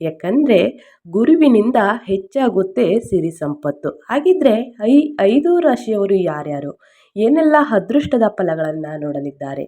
ಯಾಕಂದರೆ ಗುರುವಿನಿಂದ ಹೆಚ್ಚಾಗುತ್ತೆ ಸಿರಿ ಸಂಪತ್ತು. ಹಾಗಿದ್ರೆ ಐ ಐದು ರಾಶಿಯವರು ಯಾರ್ಯಾರು? ಏನೆಲ್ಲ ಅದೃಷ್ಟದ ಫಲಗಳನ್ನು ನೋಡಲಿದ್ದಾರೆ?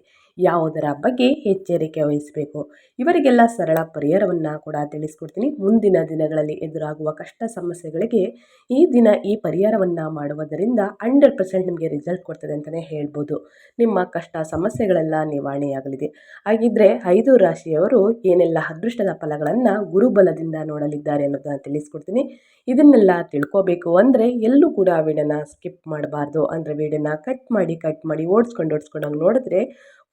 ಯಾವುದರ ಬಗ್ಗೆ ಎಚ್ಚರಿಕೆ ವಹಿಸಬೇಕು? ಇವರಿಗೆಲ್ಲ ಸರಳ ಪರಿಹಾರವನ್ನು ಕೂಡ ತಿಳಿಸ್ಕೊಡ್ತೀನಿ. ಮುಂದಿನ ದಿನಗಳಲ್ಲಿ ಎದುರಾಗುವ ಕಷ್ಟ ಸಮಸ್ಯೆಗಳಿಗೆ ಈ ದಿನ ಈ ಪರಿಹಾರವನ್ನು ಮಾಡುವುದರಿಂದ ಹಂಡ್ರೆಡ್ ಪರ್ಸೆಂಟ್ ನಿಮಗೆ ರಿಸಲ್ಟ್ ಕೊಡ್ತದೆ ಅಂತಲೇ ಹೇಳ್ಬೋದು. ನಿಮ್ಮ ಕಷ್ಟ ಸಮಸ್ಯೆಗಳೆಲ್ಲ ನಿವಾರಣೆಯಾಗಲಿದೆ. ಹಾಗಿದ್ರೆ ಐದು ರಾಶಿಯವರು ಏನೆಲ್ಲ ಅದೃಷ್ಟದ ಫಲಗಳನ್ನು ಗುರುಬಲದಿಂದ ನೋಡಲಿದ್ದಾರೆ ಅನ್ನೋದನ್ನು ತಿಳಿಸ್ಕೊಡ್ತೀನಿ. ಇದನ್ನೆಲ್ಲ ತಿಳ್ಕೋಬೇಕು ಅಂದರೆ ಎಲ್ಲೂ ಕೂಡ ವಿಡಿಯೋನ ಸ್ಕಿಪ್ ಮಾಡಬಾರ್ದು. ಅಂದರೆ ವಿಡಿಯೋನ ಕಟ್ ಮಾಡಿ ಕಟ್ ಮಾಡಿ, ಓಡಿಸ್ಕೊಂಡು ಓಡಿಸ್ಕೊಂಡಂಗೆ ನೋಡಿದ್ರೆ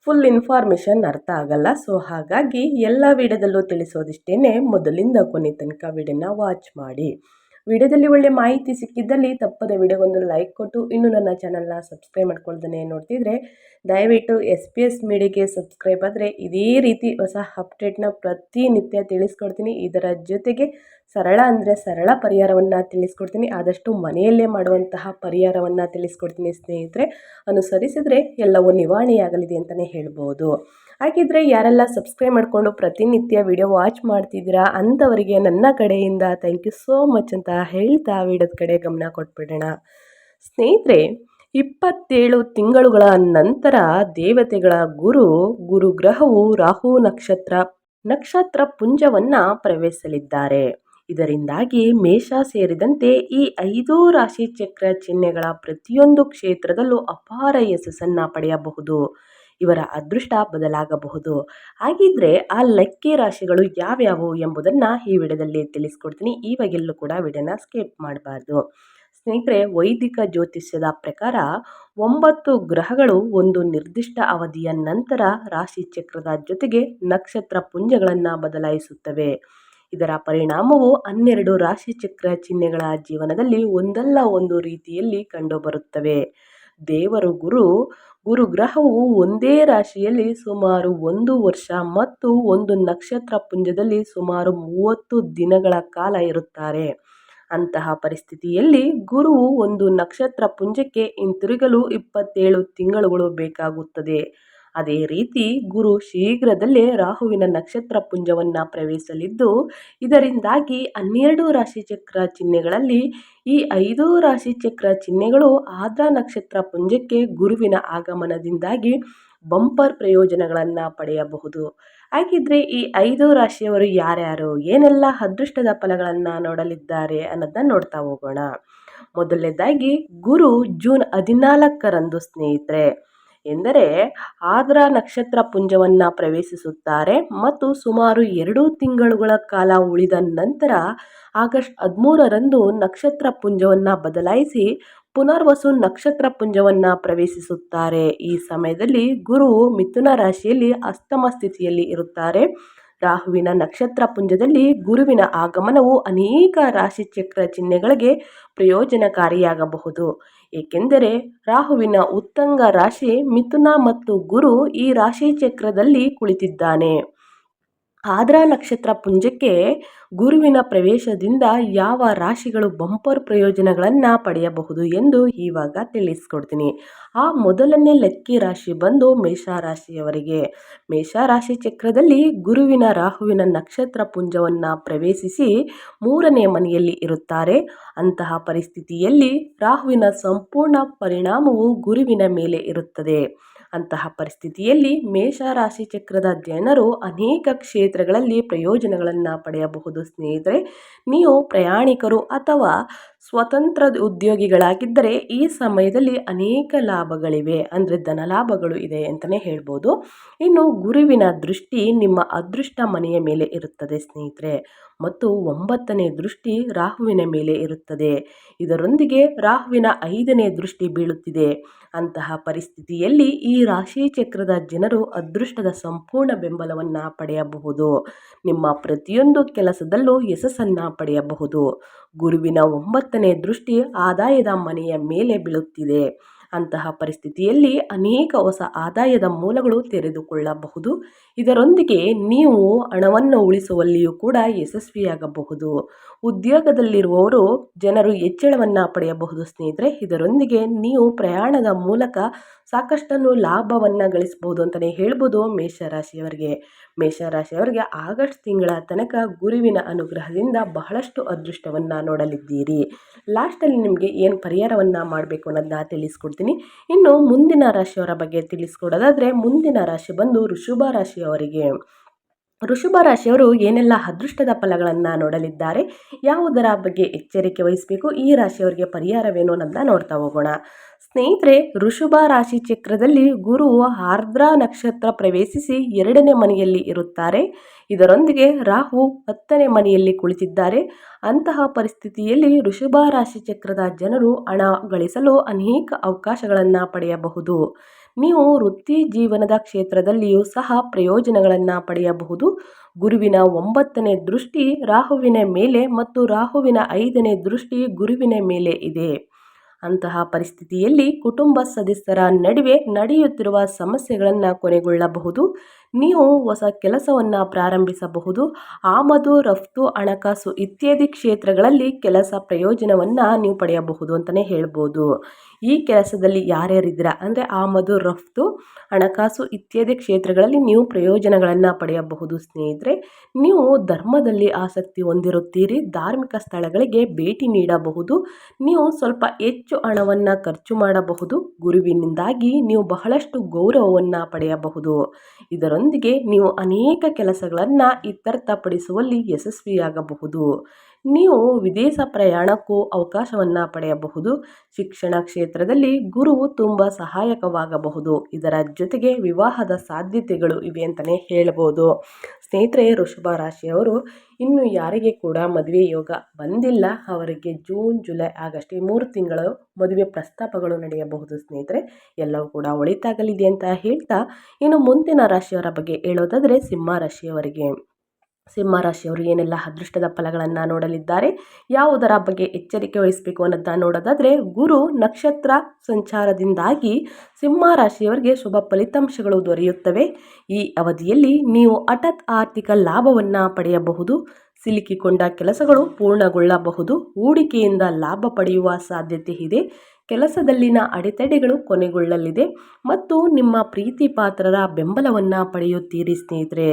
ಫುಲ್ ಇನ್ಫಾರ್ಮೇಷನ್ ಅರ್ಥ ಆಗಲ್ಲ. ಸೊ ಹಾಗಾಗಿ ಎಲ್ಲ ವಿಡಿಯೋದಲ್ಲೂ ತಿಳಿಸೋದಿಷ್ಟೇ ಮೊದಲಿಂದ ಕೊನೆ ತನಕ ವಿಡಿಯೋನ ವಾಚ್ ಮಾಡಿ. ವಿಡಿಯೋದಲ್ಲಿ ಒಳ್ಳೆ ಮಾಹಿತಿ ಸಿಕ್ಕಿದ್ದಲ್ಲಿ ತಪ್ಪದ ವಿಡಿಯೋಗೊಂದು ಲೈಕ್ ಕೊಟ್ಟು ಇನ್ನು ನನ್ನ ಚಾನಲ್ನ ಸಬ್ಸ್ಕ್ರೈಬ್ ಮಾಡ್ಕೊಳ್ದೇ ನೋಡ್ತಿದ್ರೆ, ದಯವಿಟ್ಟು ಎಸ್ ಪಿ ಎಸ್ ಮೀಡಿಯಾಗೆ ಸಬ್ಸ್ಕ್ರೈಬ್ ಆದರೆ ಇದೇ ರೀತಿ ಹೊಸ ಅಪ್ಡೇಟ್ನ ಪ್ರತಿನಿತ್ಯ ತಿಳಿಸ್ಕೊಡ್ತೀನಿ. ಇದರ ಜೊತೆಗೆ ಸರಳ ಅಂದರೆ ಸರಳ ಪರಿಹಾರವನ್ನು ತಿಳಿಸ್ಕೊಡ್ತೀನಿ. ಆದಷ್ಟು ಮನೆಯಲ್ಲೇ ಮಾಡುವಂತಹ ಪರಿಹಾರವನ್ನು ತಿಳಿಸ್ಕೊಡ್ತೀನಿ ಸ್ನೇಹಿತರೆ. ಅನುಸರಿಸಿದರೆ ಎಲ್ಲವೂ ನಿವಾರಣೆಯಾಗಲಿದೆ ಅಂತಲೇ ಹೇಳ್ಬೋದು. ಹಾಗಿದ್ರೆ ಯಾರೆಲ್ಲ ಸಬ್ಸ್ಕ್ರೈಬ್ ಮಾಡಿಕೊಂಡು ಪ್ರತಿನಿತ್ಯ ವಿಡಿಯೋ ವಾಚ್ ಮಾಡ್ತಿದ್ದೀರಾ ಅಂಥವರಿಗೆ ನನ್ನ ಕಡೆಯಿಂದ ಥ್ಯಾಂಕ್ ಯು ಸೋ ಮಚ್ ಅಂತ ಹೇಳ್ತಾ ವಿಡಿಯೋದ ಕಡೆ ಗಮನ ಕೊಟ್ಬಿಡೋಣ. ಸ್ನೇಹಿತರೆ, ಇಪ್ಪತ್ತೇಳು ತಿಂಗಳುಗಳ ನಂತರ ದೇವತೆಗಳ ಗುರು, ಗುರುಗ್ರಹವು ರಾಹು ನಕ್ಷತ್ರ ನಕ್ಷತ್ರ ಪುಂಜವನ್ನು ಪ್ರವೇಶಿಸಲಿದ್ದಾರೆ. ಇದರಿಂದಾಗಿ ಮೇಷ ಸೇರಿದಂತೆ ಈ ಐದು ರಾಶಿ ಚಕ್ರ ಚಿಹ್ನೆಗಳ ಪ್ರತಿಯೊಂದು ಕ್ಷೇತ್ರದಲ್ಲೂ ಅಪಾರ ಯಶಸ್ಸನ್ನು ಪಡೆಯಬಹುದು. ಇವರ ಅದೃಷ್ಟ ಬದಲಾಗಬಹುದು. ಹಾಗಿದ್ರೆ ಆ ಲಕ್ಕಿ ರಾಶಿಗಳು ಯಾವ್ಯಾವು ಎಂಬುದನ್ನು ಈ ವಿಡಿಯೋದಲ್ಲಿ ತಿಳಿಸ್ಕೊಡ್ತೀನಿ. ಇವಾಗೆಲ್ಲೂ ಕೂಡ ವಿಡಿಯೋನ ಸ್ಕಿಪ್ ಮಾಡಬಾರ್ದು. ಸ್ನೇಹಿತರೆ, ವೈದಿಕ ಜ್ಯೋತಿಷ್ಯದ ಪ್ರಕಾರ ಒಂಬತ್ತು ಗ್ರಹಗಳು ಒಂದು ನಿರ್ದಿಷ್ಟ ಅವಧಿಯ ನಂತರ ರಾಶಿ ಚಕ್ರದ ಜೊತೆಗೆ ನಕ್ಷತ್ರ ಪುಂಜಗಳನ್ನು ಬದಲಾಯಿಸುತ್ತವೆ. ಇದರ ಪರಿಣಾಮವು ಹನ್ನೆರಡು ರಾಶಿಚಕ್ರ ಚಿಹ್ನೆಗಳ ಜೀವನದಲ್ಲಿ ಒಂದಲ್ಲ ಒಂದು ರೀತಿಯಲ್ಲಿ ಕಂಡುಬರುತ್ತವೆ. ದೇವರು, ಗುರು, ಗುರುಗ್ರಹವು ಒಂದೇ ರಾಶಿಯಲ್ಲಿ ಸುಮಾರು ಒಂದು ವರ್ಷ ಮತ್ತು ಒಂದು ನಕ್ಷತ್ರ ಪುಂಜದಲ್ಲಿ ಸುಮಾರು ಮೂವತ್ತು ದಿನಗಳ ಕಾಲ ಇರುತ್ತಾರೆ. ಅಂತಹ ಪರಿಸ್ಥಿತಿಯಲ್ಲಿ ಗುರುವು ಒಂದು ನಕ್ಷತ್ರ ಪುಂಜಕ್ಕೆ ಹಿಂತಿರುಗಲು ಇಪ್ಪತ್ತೇಳು ತಿಂಗಳುಗಳು ಬೇಕಾಗುತ್ತದೆ. ಅದೇ ರೀತಿ ಗುರು ಶೀಘ್ರದಲ್ಲೇ ರಾಹುವಿನ ನಕ್ಷತ್ರ ಪುಂಜವನ್ನು ಪ್ರವೇಶಿಸಲಿದ್ದು, ಇದರಿಂದಾಗಿ ಹನ್ನೆರಡು ರಾಶಿಚಕ್ರ ಚಿಹ್ನೆಗಳಲ್ಲಿ ಈ ಐದು ರಾಶಿಚಕ್ರ ಚಿಹ್ನೆಗಳು ಆದ್ರ ನಕ್ಷತ್ರ ಪುಂಜಕ್ಕೆ ಗುರುವಿನ ಆಗಮನದಿಂದಾಗಿ ಬಂಪರ್ ಪ್ರಯೋಜನಗಳನ್ನು ಪಡೆಯಬಹುದು. ಹಾಗಿದ್ರೆ ಈ ಐದು ರಾಶಿಯವರು ಯಾರ್ಯಾರು, ಏನೆಲ್ಲ ಅದೃಷ್ಟದ ಫಲಗಳನ್ನು ನೋಡಲಿದ್ದಾರೆ ಅನ್ನೋದನ್ನ ನೋಡ್ತಾ ಹೋಗೋಣ. ಮೊದಲನೇದಾಗಿ ಗುರು ಜೂನ್ ಹದಿನಾಲ್ಕರಂದು ಸ್ನೇಹಿತರೆ. ಎಂದರೆ ಆದ್ರ ನಕ್ಷತ್ರ ಪುಂಜವನ್ನು ಪ್ರವೇಶಿಸುತ್ತಾರೆ ಮತ್ತು ಸುಮಾರು ಎರಡು ತಿಂಗಳುಗಳ ಕಾಲ ಉಳಿದ ನಂತರ ಆಗಸ್ಟ್ ಹದಿಮೂರರಂದು ನಕ್ಷತ್ರ ಪುಂಜವನ್ನು ಬದಲಾಯಿಸಿ ಪುನರ್ವಸು ನಕ್ಷತ್ರ ಪುಂಜವನ್ನು ಪ್ರವೇಶಿಸುತ್ತಾರೆ. ಈ ಸಮಯದಲ್ಲಿ ಗುರು ಮಿಥುನ ರಾಶಿಯಲ್ಲಿ ಅಸ್ತಮ ಸ್ಥಿತಿಯಲ್ಲಿ ಇರುತ್ತಾರೆ. ರಾಹುವಿನ ನಕ್ಷತ್ರ ಪುಂಜದಲ್ಲಿ ಗುರುವಿನ ಆಗಮನವು ಅನೇಕ ರಾಶಿಚಕ್ರ ಚಿಹ್ನೆಗಳಿಗೆ ಪ್ರಯೋಜನಕಾರಿಯಾಗಬಹುದು. ಏಕೆಂದರೆ ರಾಹುವಿನ ಉತ್ತಂಗ ರಾಶಿ ಮಿಥುನ ಮತ್ತು ಗುರು ಈ ರಾಶಿ ಚಕ್ರದಲ್ಲಿ ಕುಳಿತಿದ್ದಾನೆ. ಆದ್ರ ನಕ್ಷತ್ರ ಪುಂಜಕ್ಕೆ ಗುರುವಿನ ಪ್ರವೇಶದಿಂದ ಯಾವ ರಾಶಿಗಳು ಬಂಪರ್ ಪ್ರಯೋಜನಗಳನ್ನು ಪಡೆಯಬಹುದು ಎಂದು ಇವಾಗ ತಿಳಿಸ್ಕೊಡ್ತೀನಿ. ಆ ಮೊದಲನೇ ಲಕ್ಕಿ ರಾಶಿ ಬಂದು ಮೇಷರಾಶಿಯವರಿಗೆ. ಮೇಷರಾಶಿ ಚಕ್ರದಲ್ಲಿ ಗುರುವಿನ ರಾಹುವಿನ ನಕ್ಷತ್ರ ಪುಂಜವನ್ನು ಪ್ರವೇಶಿಸಿ ಮೂರನೇ ಮನೆಯಲ್ಲಿ ಇರುತ್ತಾರೆ. ಅಂತಹ ಪರಿಸ್ಥಿತಿಯಲ್ಲಿ ರಾಹುವಿನ ಸಂಪೂರ್ಣ ಪರಿಣಾಮವು ಗುರುವಿನ ಮೇಲೆ ಇರುತ್ತದೆ. ಅಂತಹ ಪರಿಸ್ಥಿತಿಯಲ್ಲಿ ಮೇಷರಾಶಿ ಚಕ್ರದ ಜನರು ಅನೇಕ ಕ್ಷೇತ್ರಗಳಲ್ಲಿ ಪ್ರಯೋಜನಗಳನ್ನು ಪಡೆಯಬಹುದು ಸ್ನೇಹಿತರೆ. ನೀವು ಪ್ರಯಾಣಿಕರು ಅಥವಾ ಸ್ವತಂತ್ರ ಉದ್ಯೋಗಿಗಳಾಗಿದ್ದರೆ ಈ ಸಮಯದಲ್ಲಿ ಅನೇಕ ಲಾಭಗಳಿವೆ. ಅಂದರೆ ಧನ ಲಾಭಗಳು ಇದೆ ಅಂತಲೇ ಹೇಳ್ಬೋದು. ಇನ್ನು ಗುರುವಿನ ದೃಷ್ಟಿ ನಿಮ್ಮ ಅದೃಷ್ಟ ಮನೆಯ ಮೇಲೆ ಇರುತ್ತದೆ ಸ್ನೇಹಿತರೆ. ಮತ್ತು ಒಂಬತ್ತನೇ ದೃಷ್ಟಿ ರಾಹುವಿನ ಮೇಲೆ ಇರುತ್ತದೆ. ಇದರೊಂದಿಗೆ ರಾಹುವಿನ ಐದನೇ ದೃಷ್ಟಿ ಬೀಳುತ್ತಿದೆ. ಅಂತಹ ಪರಿಸ್ಥಿತಿಯಲ್ಲಿ ಈ ರಾಶಿ ಚಕ್ರದ ಜನರು ಅದೃಷ್ಟದ ಸಂಪೂರ್ಣ ಬೆಂಬಲವನ್ನು ಪಡೆಯಬಹುದು. ನಿಮ್ಮ ಪ್ರತಿಯೊಂದು ಕೆಲಸದಲ್ಲೂ ಯಶಸ್ಸನ್ನು ಪಡೆಯಬಹುದು. ಗುರುವಿನ ಒಂಬತ್ತನೇ ದೃಷ್ಟಿ ಆದಾಯದ ಮನೆಯ ಮೇಲೆ ಬೀಳುತ್ತಿದೆ. ಅಂತಹ ಪರಿಸ್ಥಿತಿಯಲ್ಲಿ ಅನೇಕ ಹೊಸ ಆದಾಯದ ಮೂಲಗಳು ತೆರೆದುಕೊಳ್ಳಬಹುದು. ಇದರೊಂದಿಗೆ ನೀವು ಹಣವನ್ನು ಉಳಿಸುವಲ್ಲಿಯೂ ಕೂಡ ಯಶಸ್ವಿಯಾಗಬಹುದು. ಉದ್ಯೋಗದಲ್ಲಿರುವವರು ಜನರು ಹೆಚ್ಚಳವನ್ನು ಪಡೆಯಬಹುದು ಸ್ನೇಹಿತರೆ. ಇದರೊಂದಿಗೆ ನೀವು ಪ್ರಯಾಣದ ಮೂಲಕ ಸಾಕಷ್ಟನ್ನು ಲಾಭವನ್ನು ಗಳಿಸ್ಬೋದು ಅಂತಲೇ ಹೇಳ್ಬೋದು ಮೇಷರಾಶಿಯವರಿಗೆ. ಮೇಷರಾಶಿಯವರಿಗೆ ಆಗಸ್ಟ್ ತಿಂಗಳ ತನಕ ಗುರುವಿನ ಅನುಗ್ರಹದಿಂದ ಬಹಳಷ್ಟು ಅದೃಷ್ಟವನ್ನು ನೋಡಲಿದ್ದೀರಿ. ಲಾಸ್ಟಲ್ಲಿ ನಿಮಗೆ ಏನು ಪರಿಹಾರವನ್ನು ಮಾಡಬೇಕು ಅನ್ನೋದನ್ನ ತಿಳಿಸ್ಕೊಡ್ತೀನಿ. ಇನ್ನು ಮುಂದಿನ ರಾಶಿಯವರ ಬಗ್ಗೆ ತಿಳಿಸ್ಕೊಡೋದಾದರೆ ಮುಂದಿನ ರಾಶಿ ಬಂದು ಋಷಭ ರಾಶಿಯವರಿಗೆ. ಋಷಭ ರಾಶಿಯವರು ಏನೆಲ್ಲ ಅದೃಷ್ಟದ ಫಲಗಳನ್ನು ನೋಡಲಿದ್ದಾರೆ, ಯಾವುದರ ಬಗ್ಗೆ ಎಚ್ಚರಿಕೆ ವಹಿಸಬೇಕು, ಈ ರಾಶಿಯವರಿಗೆ ಪರಿಹಾರವೇನು ಅನ್ನೋದನ್ನ ನೋಡ್ತಾ ಹೋಗೋಣ. ಸ್ನೇಹಿತರೆ ಋಷಭ ರಾಶಿ ಚಕ್ರದಲ್ಲಿ ಗುರು ಆರ್ದ್ರ ನಕ್ಷತ್ರ ಪ್ರವೇಶಿಸಿ ಎರಡನೇ ಮನೆಯಲ್ಲಿ ಇರುತ್ತಾರೆ. ಇದರೊಂದಿಗೆ ರಾಹು ಹತ್ತನೇ ಮನೆಯಲ್ಲಿ ಕುಳಿತಿದ್ದಾರೆ. ಅಂತಹ ಪರಿಸ್ಥಿತಿಯಲ್ಲಿ ಋಷಭ ರಾಶಿ ಚಕ್ರದ ಜನರು ಹಣ ಗಳಿಸಲು ಅನೇಕ ಅವಕಾಶಗಳನ್ನು ಪಡೆಯಬಹುದು. ನೀವು ವೃತ್ತಿ ಜೀವನದ ಕ್ಷೇತ್ರದಲ್ಲಿಯೂ ಸಹ ಪ್ರಯೋಜನಗಳನ್ನು ಪಡೆಯಬಹುದು. ಗುರುವಿನ ಒಂಬತ್ತನೇ ದೃಷ್ಟಿ ರಾಹುವಿನ ಮೇಲೆ ಮತ್ತು ರಾಹುವಿನ ಐದನೇ ದೃಷ್ಟಿ ಗುರುವಿನ ಮೇಲೆ ಇದೆ. ಅಂತಹ ಪರಿಸ್ಥಿತಿಯಲ್ಲಿ ಕುಟುಂಬ ಸದಸ್ಯರ ನಡುವೆ ನಡೆಯುತ್ತಿರುವ ಸಮಸ್ಯೆಗಳನ್ನು ಕೊನೆಗೊಳ್ಳಬಹುದು. ನೀವು ಹೊಸ ಕೆಲಸವನ್ನು ಪ್ರಾರಂಭಿಸಬಹುದು. ಆಮದು, ರಫ್ತು, ಹಣಕಾಸು ಇತ್ಯಾದಿ ಕ್ಷೇತ್ರಗಳಲ್ಲಿ ಕೆಲಸ ಪ್ರಯೋಜನವನ್ನು ನೀವು ಪಡೆಯಬಹುದು ಅಂತಲೇ ಹೇಳ್ಬೋದು. ಈ ಕೆಲಸದಲ್ಲಿ ಯಾರ್ಯಾರಿದ್ದೀರಾ? ಅಂದರೆ ಆಮದು, ರಫ್ತು, ಹಣಕಾಸು ಇತ್ಯಾದಿ ಕ್ಷೇತ್ರಗಳಲ್ಲಿ ನೀವು ಪ್ರಯೋಜನಗಳನ್ನು ಪಡೆಯಬಹುದು ಸ್ನೇಹಿತರೆ. ನೀವು ಧರ್ಮದಲ್ಲಿ ಆಸಕ್ತಿ ಹೊಂದಿರುತ್ತೀರಿ, ಧಾರ್ಮಿಕ ಸ್ಥಳಗಳಿಗೆ ಭೇಟಿ ನೀಡಬಹುದು, ನೀವು ಸ್ವಲ್ಪ ಹೆಚ್ಚು ಹಣವನ್ನು ಖರ್ಚು ಮಾಡಬಹುದು, ಗುರುವಿನಿಂದಾಗಿ ನೀವು ಬಹಳಷ್ಟು ಗೌರವವನ್ನು ಪಡೆಯಬಹುದು. ಇದರೊಂದಿಗೆ ನೀವು ಅನೇಕ ಕೆಲಸಗಳನ್ನು ಇತ್ಯರ್ಥಪಡಿಸುವಲ್ಲಿ ಯಶಸ್ವಿಯಾಗಬಹುದು. ನೀವು ವಿದೇಶ ಪ್ರಯಾಣಕ್ಕೂ ಅವಕಾಶವನ್ನು ಪಡೆಯಬಹುದು. ಶಿಕ್ಷಣ ಕ್ಷೇತ್ರದಲ್ಲಿ ಗುರುವು ತುಂಬ ಸಹಾಯಕವಾಗಬಹುದು. ಇದರ ಜೊತೆಗೆ ವಿವಾಹದ ಸಾಧ್ಯತೆಗಳು ಇವೆ ಅಂತಲೇ ಹೇಳ್ಬೋದು. ಸ್ನೇಹಿತರೆ, ವೃಷಭ ರಾಶಿಯವರು ಇನ್ನು ಯಾರಿಗೆ ಕೂಡ ಮದುವೆ ಯೋಗ ಬಂದಿಲ್ಲ. ಅವರಿಗೆ ಜೂನ್, ಜುಲೈ, ಆಗಸ್ಟ್ ಈ ಮೂರು ತಿಂಗಳು ಮದುವೆ ಪ್ರಸ್ತಾಪಗಳು ನಡೆಯಬಹುದು. ಸ್ನೇಹಿತರೆ, ಎಲ್ಲವೂ ಕೂಡ ಒಳಿತಾಗಲಿದೆ ಅಂತ ಹೇಳ್ತಾ ಇನ್ನು ಮುಂದಿನ ರಾಶಿಯವರ ಬಗ್ಗೆ ಹೇಳೋದಾದರೆ ಸಿಂಹ ರಾಶಿಯವರಿಗೆ. ಸಿಂಹ ರಾಶಿಯವರು ಏನೆಲ್ಲ ಅದೃಷ್ಟದ ಫಲಗಳನ್ನು ನೋಡಲಿದ್ದಾರೆ, ಯಾವುದರ ಬಗ್ಗೆ ಎಚ್ಚರಿಕೆ ವಹಿಸಬೇಕು ಅನ್ನೋದನ್ನ ನೋಡೋದಾದರೆ ಗುರು ನಕ್ಷತ್ರ ಸಂಚಾರದಿಂದಾಗಿ ಸಿಂಹ ರಾಶಿಯವರಿಗೆ ಶುಭ ಫಲಿತಾಂಶಗಳು ದೊರೆಯುತ್ತವೆ. ಈ ಅವಧಿಯಲ್ಲಿ ನೀವು ಹಠಾತ್ ಆರ್ಥಿಕ ಲಾಭವನ್ನು ಪಡೆಯಬಹುದು. ಸಿಲುಕಿಕೊಂಡ ಕೆಲಸಗಳು ಪೂರ್ಣಗೊಳ್ಳಬಹುದು. ಹೂಡಿಕೆಯಿಂದ ಲಾಭ ಪಡೆಯುವ ಸಾಧ್ಯತೆ ಇದೆ. ಕೆಲಸದಲ್ಲಿನ ಅಡೆತಡೆಗಳು ಕೊನೆಗೊಳ್ಳಲಿದೆ ಮತ್ತು ನಿಮ್ಮ ಪ್ರೀತಿ ಪಾತ್ರರ ಬೆಂಬಲವನ್ನು ಪಡೆಯುತ್ತೀರಿ ಸ್ನೇಹಿತರೆ.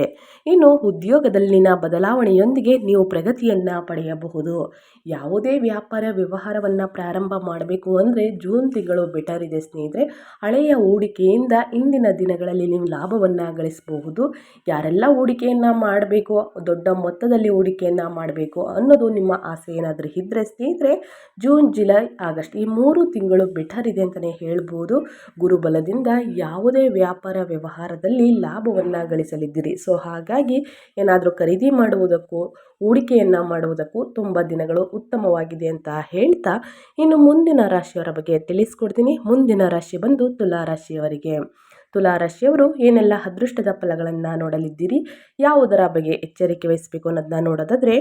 ಇನ್ನು ಉದ್ಯೋಗದಲ್ಲಿನ ಬದಲಾವಣೆಯೊಂದಿಗೆ ನೀವು ಪ್ರಗತಿಯನ್ನು ಪಡೆಯಬಹುದು. ಯಾವುದೇ ವ್ಯಾಪಾರ ವ್ಯವಹಾರವನ್ನು ಪ್ರಾರಂಭ ಮಾಡಬೇಕು ಅಂದರೆ ಜೂನ್ ತಿಂಗಳು ಬೆಟರ್ ಇದೆ ಸ್ನೇಹಿತರೆ. ಹಳೆಯ ಹೂಡಿಕೆಯಿಂದ ಇಂದಿನ ದಿನಗಳಲ್ಲಿ ನೀವು ಲಾಭವನ್ನು ಗಳಿಸಬಹುದು. ಯಾರೆಲ್ಲ ಹೂಡಿಕೆಯನ್ನು ಮಾಡಬೇಕು, ದೊಡ್ಡ ಮೊತ್ತದಲ್ಲಿ ಹೂಡಿಕೆಯನ್ನು ಮಾಡಬೇಕು ಅನ್ನೋದು ನಿಮ್ಮ ಆಸೆ. ಏನಾದರೂ ಇದ್ದರೆ ಸ್ನೇಹಿತರೆ, ಜೂನ್, ಜುಲೈ, ಆಗಸ್ಟ್ ಈ ಮೂರು ತಿಂಗಳು ಬೆಟರ್ ಇದೆ ಅಂತಲೇ ಹೇಳ್ಬೋದು. ಗುರುಬಲದಿಂದ ಯಾವುದೇ ವ್ಯಾಪಾರ ವ್ಯವಹಾರದಲ್ಲಿ ಲಾಭವನ್ನು ಗಳಿಸಲಿದ್ದೀರಿ. ಸೊ, ಹಾಗಾಗಿ ಏನಾದರೂ ಖರೀದಿ ಮಾಡುವುದಕ್ಕೂ, ಹೂಡಿಕೆಯನ್ನು ಮಾಡುವುದಕ್ಕೂ ತುಂಬ ದಿನಗಳು ಉತ್ತಮವಾಗಿದೆ ಅಂತ ಹೇಳ್ತಾ ಇನ್ನು ಮುಂದಿನ ರಾಶಿಯವರ ಬಗ್ಗೆ ತಿಳಿಸ್ಕೊಡ್ತೀನಿ. ಮುಂದಿನ ರಾಶಿ ಬಂದು ತುಲಾ ರಾಶಿಯವರಿಗೆ ತುಲಾ ರಾಶಿಯವರು ಏನೆಲ್ಲ ಅದೃಷ್ಟದ ಫಲಗಳನ್ನು ನೋಡಲಿದ್ದೀರಿ? ಯಾವುದರ ಬಗ್ಗೆ ಎಚ್ಚರಿಕೆ ವಹಿಸಬೇಕು ಅನ್ನೋದನ್ನ ನೋಡೋದಾದರೆ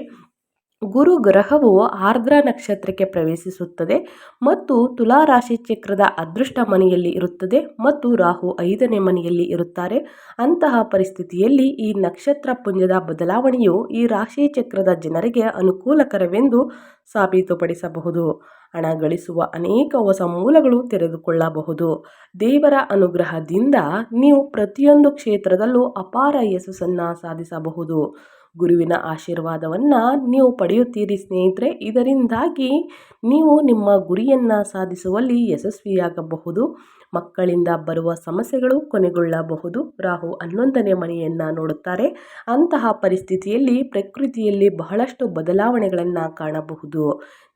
ಗುರು ಗ್ರಹವು ಆರ್ದ್ರ ನಕ್ಷತ್ರಕ್ಕೆ ಪ್ರವೇಶಿಸುತ್ತದೆ ಮತ್ತು ತುಲಾ ರಾಶಿ ಚಕ್ರದ ಅದೃಷ್ಟ ಮನೆಯಲ್ಲಿ ಇರುತ್ತದೆ ಮತ್ತು ರಾಹು ಐದನೇ ಮನೆಯಲ್ಲಿ ಇರುತ್ತಾರೆ. ಅಂತಹ ಪರಿಸ್ಥಿತಿಯಲ್ಲಿ ಈ ನಕ್ಷತ್ರ ಪುಂಜದ ಬದಲಾವಣೆಯು ಈ ರಾಶಿ ಚಕ್ರದ ಜನರಿಗೆ ಅನುಕೂಲಕರವೆಂದು ಸಾಬೀತುಪಡಿಸಬಹುದು. ಹಣ ಗಳಿಸುವ ಅನೇಕ ಹೊಸ ಮೂಲಗಳು ತೆರೆದುಕೊಳ್ಳಬಹುದು. ದೇವರ ಅನುಗ್ರಹದಿಂದ ನೀವು ಪ್ರತಿಯೊಂದು ಕ್ಷೇತ್ರದಲ್ಲೂ ಅಪಾರ ಯಶಸ್ಸನ್ನು ಸಾಧಿಸಬಹುದು. ಗುರುವಿನ ಆಶೀರ್ವಾದವನ್ನು ನೀವು ಪಡೆಯುತ್ತೀರಿ ಸ್ನೇಹಿತರೆ. ಇದರಿಂದಾಗಿ ನೀವು ನಿಮ್ಮ ಗುರಿಯನ್ನು ಸಾಧಿಸುವಲ್ಲಿ ಯಶಸ್ವಿಯಾಗಬಹುದು. ಮಕ್ಕಳಿಂದ ಬರುವ ಸಮಸ್ಯೆಗಳು ಕೊನೆಗೊಳ್ಳಬಹುದು. ರಾಹು ಹನ್ನೊಂದನೇ ಮನೆಯನ್ನು ನೋಡುತ್ತಾರೆ. ಅಂತಹ ಪರಿಸ್ಥಿತಿಯಲ್ಲಿ ಪ್ರಕೃತಿಯಲ್ಲಿ ಬಹಳಷ್ಟು ಬದಲಾವಣೆಗಳನ್ನು ಕಾಣಬಹುದು.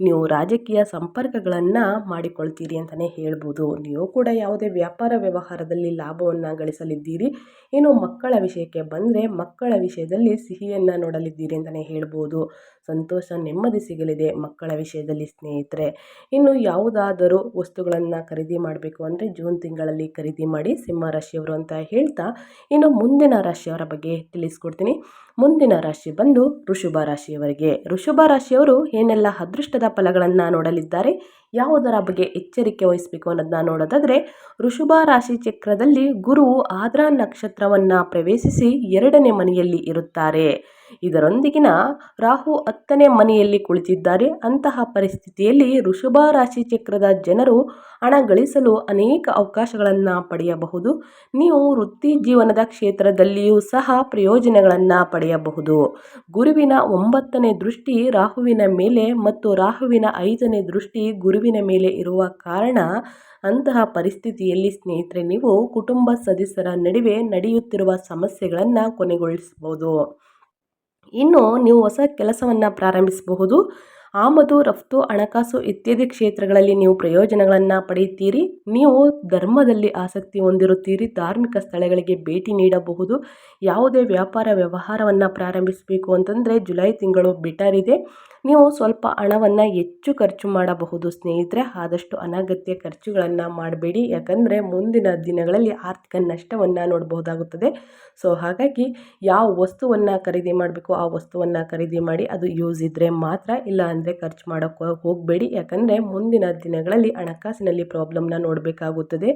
ನೀವು ರಾಜಕೀಯ ಸಂಪರ್ಕಗಳನ್ನು ಮಾಡಿಕೊಳ್ತೀರಿ ಅಂತಲೇ ಹೇಳ್ಬೋದು. ನೀವು ಕೂಡ ಯಾವುದೇ ವ್ಯಾಪಾರ ವ್ಯವಹಾರದಲ್ಲಿ ಲಾಭವನ್ನು ಗಳಿಸಲಿದ್ದೀರಿ. ಇನ್ನು ಮಕ್ಕಳ ವಿಷಯಕ್ಕೆ ಬಂದರೆ ಮಕ್ಕಳ ವಿಷಯದಲ್ಲಿ ಸಿಹಿಯನ್ನು ನೋಡಲಿದ್ದೀರಿ ಅಂತಲೇ ಹೇಳ್ಬೋದು. ಸಂತೋಷ, ನೆಮ್ಮದಿ ಸಿಗಲಿದೆ ಮಕ್ಕಳ ವಿಷಯದಲ್ಲಿ ಸ್ನೇಹಿತರೆ. ಇನ್ನು ಯಾವುದಾದರೂ ವಸ್ತುಗಳನ್ನು ಖರೀದಿ ಮಾಡಬೇಕು ಅಂದರೆ ಜೂನ್ ತಿಂಗಳಲ್ಲಿ ಖರೀದಿ ಮಾಡಿ ಸಿಂಹ ರಾಶಿಯವರು ಅಂತ ಹೇಳ್ತಾ ಇನ್ನು ಮುಂದಿನ ರಾಶಿಯವರ ಬಗ್ಗೆ ತಿಳಿಸ್ಕೊಡ್ತೀನಿ. ಮುಂದಿನ ರಾಶಿ ಬಂದು ಋಷಭ ರಾಶಿಯವರಿಗೆ. ಋಷಭ ರಾಶಿಯವರು ಏನೆಲ್ಲ ಅದೃಷ್ಟದ ಫಲಗಳನ್ನು ನೋಡಲಿದ್ದಾರೆ, ಯಾವುದರ ಬಗ್ಗೆ ಎಚ್ಚರಿಕೆ ವಹಿಸಬೇಕು ಅನ್ನೋದನ್ನ ನೋಡೋದಾದರೆ ಋಷಭ ರಾಶಿ ಚಕ್ರದಲ್ಲಿ ಗುರು ಆದ್ರಾ ನಕ್ಷತ್ರವನ್ನು ಪ್ರವೇಶಿಸಿ ಎರಡನೇ ಮನೆಯಲ್ಲಿ ಇರುತ್ತಾರೆ. ಇದರೊಂದಿಗಿನ ರಾಹು ಹತ್ತನೇ ಮನೆಯಲ್ಲಿ ಕುಳಿತಿದ್ದಾರೆ. ಅಂತಹ ಪರಿಸ್ಥಿತಿಯಲ್ಲಿ ಋಷಭ ರಾಶಿ ಚಕ್ರದ ಜನರು ಹಣ ಗಳಿಸಲು ಅನೇಕ ಅವಕಾಶಗಳನ್ನು ಪಡೆಯಬಹುದು. ನೀವು ವೃತ್ತಿ ಜೀವನದ ಕ್ಷೇತ್ರದಲ್ಲಿಯೂ ಸಹ ಪ್ರಯೋಜನಗಳನ್ನು ಪಡೆಯಬಹುದು. ಗುರುವಿನ ಒಂಬತ್ತನೇ ದೃಷ್ಟಿ ರಾಹುವಿನ ಮೇಲೆ ಮತ್ತು ರಾಹುವಿನ ಐದನೇ ದೃಷ್ಟಿ ಗುರುವಿನ ಮೇಲೆ ಇರುವ ಕಾರಣ ಅಂತಹ ಪರಿಸ್ಥಿತಿಯಲ್ಲಿ ಸ್ನೇಹಿತರೆ, ನೀವು ಕುಟುಂಬ ಸದಸ್ಯರ ನಡುವೆ ನಡೆಯುತ್ತಿರುವ ಸಮಸ್ಯೆಗಳನ್ನು ಕೊನೆಗೊಳಿಸಬಹುದು. ಇನ್ನು ನೀವು ಹೊಸ ಕೆಲಸವನ್ನು ಪ್ರಾರಂಭಿಸಬಹುದು. ಆಮದು, ರಫ್ತು, ಹಣಕಾಸು ಇತ್ಯಾದಿ ಕ್ಷೇತ್ರಗಳಲ್ಲಿ ನೀವು ಪ್ರಯೋಜನಗಳನ್ನು ಪಡೆಯುತ್ತೀರಿ. ನೀವು ಧರ್ಮದಲ್ಲಿ ಆಸಕ್ತಿ ಹೊಂದಿರುತ್ತೀರಿ. ಧಾರ್ಮಿಕ ಸ್ಥಳಗಳಿಗೆ ಭೇಟಿ ನೀಡಬಹುದು. ಯಾವುದೇ ವ್ಯಾಪಾರ ವ್ಯವಹಾರವನ್ನು ಪ್ರಾರಂಭಿಸಬೇಕು ಅಂತಂದರೆ ಜುಲೈ ತಿಂಗಳು ಬೆಟರ್ ಇದೆ. ನೀವು ಸ್ವಲ್ಪ ಹಣವನ್ನು ಹೆಚ್ಚು ಖರ್ಚು ಮಾಡಬಹುದು ಸ್ನೇಹಿತರೆ. ಆದಷ್ಟು ಅನಗತ್ಯ ಖರ್ಚುಗಳನ್ನು ಮಾಡಬೇಡಿ. ಯಾಕಂದರೆ ಮುಂದಿನ ದಿನಗಳಲ್ಲಿ ಆರ್ಥಿಕ ನಷ್ಟವನ್ನು ನೋಡಬಹುದಾಗುತ್ತದೆ. ಸೊ ಹಾಗಾಗಿ ಯಾವ ವಸ್ತುವನ್ನು ಖರೀದಿ ಮಾಡಬೇಕು, ಆ ವಸ್ತುವನ್ನು ಖರೀದಿ ಮಾಡಿ ಅದು ಯೂಸ್ ಇದ್ದರೆ ಮಾತ್ರ, ಇಲ್ಲ ಅಂದರೆ ಖರ್ಚು ಮಾಡೋಕ್ಕೆ ಹೋಗಬೇಡಿ. ಯಾಕಂದರೆ ಮುಂದಿನ ದಿನಗಳಲ್ಲಿ ಹಣಕಾಸಿನಲ್ಲಿ ಪ್ರಾಬ್ಲಮ್ನ ನೋಡಬೇಕಾಗುತ್ತದೆ.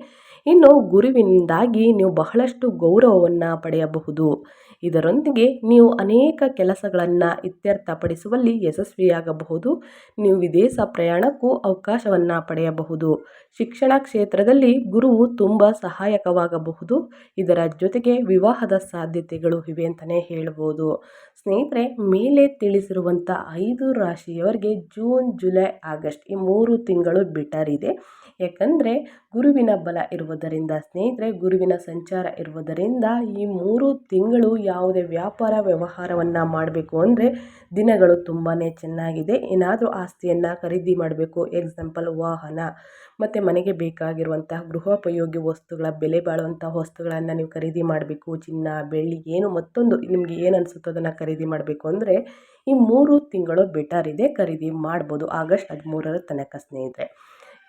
ಇನ್ನು ಗುರುವಿನಿಂದಾಗಿ ನೀವು ಬಹಳಷ್ಟು ಗೌರವವನ್ನು ಪಡೆಯಬಹುದು. ಇದರೊಂದಿಗೆ ನೀವು ಅನೇಕ ಕೆಲಸಗಳನ್ನು ಇತ್ಯರ್ಥಪಡಿಸುವಲ್ಲಿ ಯಶಸ್ವಿಯಾಗಬಹುದು. ನೀವು ವಿದೇಶ ಪ್ರಯಾಣಕ್ಕೂ ಅವಕಾಶವನ್ನು ಪಡೆಯಬಹುದು. ಶಿಕ್ಷಣ ಕ್ಷೇತ್ರದಲ್ಲಿ ಗುರುವು ತುಂಬ ಸಹಾಯಕವಾಗಬಹುದು. ಇದರ ಜೊತೆಗೆ ವಿವಾಹದ ಸಾಧ್ಯತೆಗಳು ಇವೆ ಅಂತಲೇ ಹೇಳ್ಬೋದು. ಸ್ನೇಹಿತರೆ, ಮೇಲೆ ತಿಳಿಸಿರುವಂಥ ಐದು ರಾಶಿಯವರಿಗೆ ಜೂನ್, ಜುಲೈ, ಆಗಸ್ಟ್ ಈ ಮೂರು ತಿಂಗಳು ಬೆಟರ್ ಇದೆ. ಯಾಕಂದರೆ ಗುರುವಿನ ಬಲ ಇರುವುದರಿಂದ, ಸ್ನೇಹಿತರೆ ಗುರುವಿನ ಸಂಚಾರ ಇರುವುದರಿಂದ ಈ ಮೂರು ತಿಂಗಳು ಯಾವುದೇ ವ್ಯಾಪಾರ ವ್ಯವಹಾರವನ್ನು ಮಾಡಬೇಕು ಅಂದರೆ ದಿನಗಳು ತುಂಬಾ ಚೆನ್ನಾಗಿದೆ. ಏನಾದರೂ ಆಸ್ತಿಯನ್ನು ಖರೀದಿ ಮಾಡಬೇಕು. ಎಕ್ಸಾಂಪಲ್ ವಾಹನ. ಮತ್ತು ಮನೆಗೆ ಬೇಕಾಗಿರುವಂತಹ ಗೃಹೋಪಯೋಗಿ ವಸ್ತುಗಳ, ಬೆಲೆ ಬಾಳುವಂಥ ವಸ್ತುಗಳನ್ನು ನೀವು ಖರೀದಿ ಮಾಡಬೇಕು. ಚಿನ್ನ, ಬೆಳ್ಳಿ, ಏನು ಮತ್ತೊಂದು ನಿಮಗೆ ಏನು ಅನಿಸುತ್ತೋ ಅದನ್ನು ಖರೀದಿ ಮಾಡಬೇಕು ಅಂದರೆ ಈ ಮೂರು ತಿಂಗಳು ಬೆಟರ್ ಇದೆ. ಖರೀದಿ ಮಾಡ್ಬೋದು. ಆಗಸ್ಟ್ ಹದಿಮೂರರ ತನಕ ಸ್ನೇಹಿತರೆ.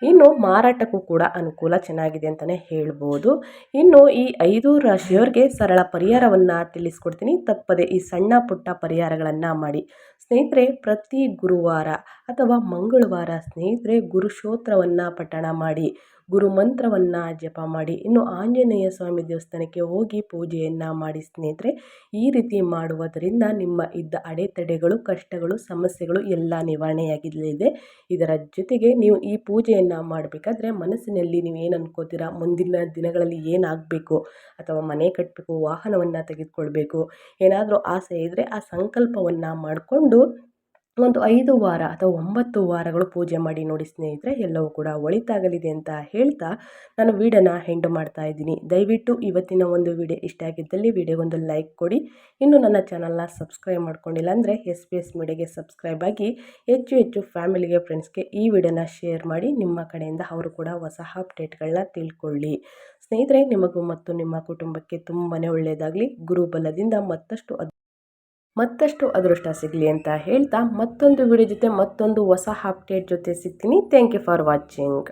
ಇನ್ನು ಮಾರಾಟಕ್ಕೂ ಕೂಡ ಅನುಕೂಲ ಚೆನ್ನಾಗಿದೆ ಅಂತಲೇ ಹೇಳ್ಬೋದು. ಇನ್ನು ಈ ಐದು ರಾಶಿಯವ್ರಿಗೆ ಸರಳ ಪರಿಹಾರವನ್ನು ತಿಳಿಸ್ಕೊಡ್ತೀನಿ. ತಪ್ಪದೆ ಈ ಸಣ್ಣ ಪುಟ್ಟ ಪರಿಹಾರಗಳನ್ನು ಮಾಡಿ. ಸ್ನೇಹಿತರೆ, ಪ್ರತಿ ಗುರುವಾರ ಅಥವಾ ಮಂಗಳವಾರ ಸ್ನೇಹಿತರೆ ಗುರುಶೋತ್ರವನ್ನು ಪಠಣ ಮಾಡಿ. ಗುರು ಮಂತ್ರವನ್ನು ಜಪ ಮಾಡಿ, ಇನ್ನು ಆಂಜನೇಯ ಸ್ವಾಮಿ ದೇವಸ್ಥಾನಕ್ಕೆ ಹೋಗಿ ಪೂಜೆಯನ್ನು ಮಾಡಿ ಸ್ನೇಹಿತರೆ, ಈ ರೀತಿ ಮಾಡುವುದರಿಂದ ನಿಮ್ಮ ಇದ್ದ ಅಡೆತಡೆಗಳು, ಕಷ್ಟಗಳು, ಸಮಸ್ಯೆಗಳು ಎಲ್ಲ ನಿವಾರಣೆಯಾಗಿರಲಿದೆ. ಇದರ ಜೊತೆಗೆ ನೀವು ಈ ಪೂಜೆಯನ್ನು ಮಾಡಬೇಕಾದ್ರೆ ಮನಸ್ಸಿನಲ್ಲಿ ನೀವು ಏನು ಅನ್ಕೋತೀರಾ? ಮುಂದಿನ ದಿನಗಳಲ್ಲಿ ಏನಾಗಬೇಕು? ಅಥವಾ ಮನೆ ಕಟ್ಟಬೇಕು ವಾಹನವನ್ನು ತೆಗೆದುಕೊಳ್ಬೇಕು? ಏನಾದರೂ ಆಸೆ ಇದ್ದರೆ ಆ ಸಂಕಲ್ಪವನ್ನು ಮಾಡಿಕೊಂಡು ಒಂದು ಐದು ವಾರ ಅಥವಾ ಒಂಬತ್ತು ವಾರಗಳು ಪೂಜೆ ಮಾಡಿ ನೋಡಿ ಸ್ನೇಹಿತರೆ, ಎಲ್ಲವೂ ಕೂಡ ಒಳಿತಾಗಲಿದೆ ಅಂತ ಹೇಳ್ತಾ ನಾನು ವೀಡಿಯೋನ ಹೆಂಡ್ ಮಾಡ್ತಾ ಇದ್ದೀನಿ. ದಯವಿಟ್ಟು ಇವತ್ತಿನ ಒಂದು ವಿಡಿಯೋ ಇಷ್ಟ ಆಗಿದ್ದಲ್ಲಿ ವಿಡಿಯೋಗೊಂದು ಲೈಕ್ ಕೊಡಿ. ಇನ್ನು ನನ್ನ ಚಾನಲ್ನ ಸಬ್ಸ್ಕ್ರೈಬ್ ಮಾಡ್ಕೊಂಡಿಲ್ಲ ಅಂದರೆ ಎಸ್ ಪಿ ಎಸ್ ಮೀಡಿಯಾಗೆ ಸಬ್ಸ್ಕ್ರೈಬ್ ಆಗಿ ಹೆಚ್ಚು ಹೆಚ್ಚು ಫ್ಯಾಮಿಲಿಗೆ, ಫ್ರೆಂಡ್ಸ್ಗೆ ಈ ವಿಡಿಯೋನ ಶೇರ್ ಮಾಡಿ, ನಿಮ್ಮ ಕಡೆಯಿಂದ ಅವರು ಕೂಡ ಹೊಸ ಅಪ್ಡೇಟ್ಗಳನ್ನ ತಿಳ್ಕೊಳ್ಳಿ. ಸ್ನೇಹಿತರೆ, ನಿಮಗೂ ಮತ್ತು ನಿಮ್ಮ ಕುಟುಂಬಕ್ಕೆ ತುಂಬಾ ಒಳ್ಳೆಯದಾಗಲಿ. ಗುರುಬಲದಿಂದ ಮತ್ತಷ್ಟು ಮತ್ತಷ್ಟು ಅದೃಷ್ಟ ಸಿಗಲಿ ಅಂತ ಹೇಳ್ತಾ ಮತ್ತೊಂದು ವಿಡಿಯೋ ಜೊತೆ ಮತ್ತೊಂದು ಹೊಸ ಅಪ್ಡೇಟ್ ಜೊತೆ ಸಿಗ್ತೀನಿ. Thank you for watching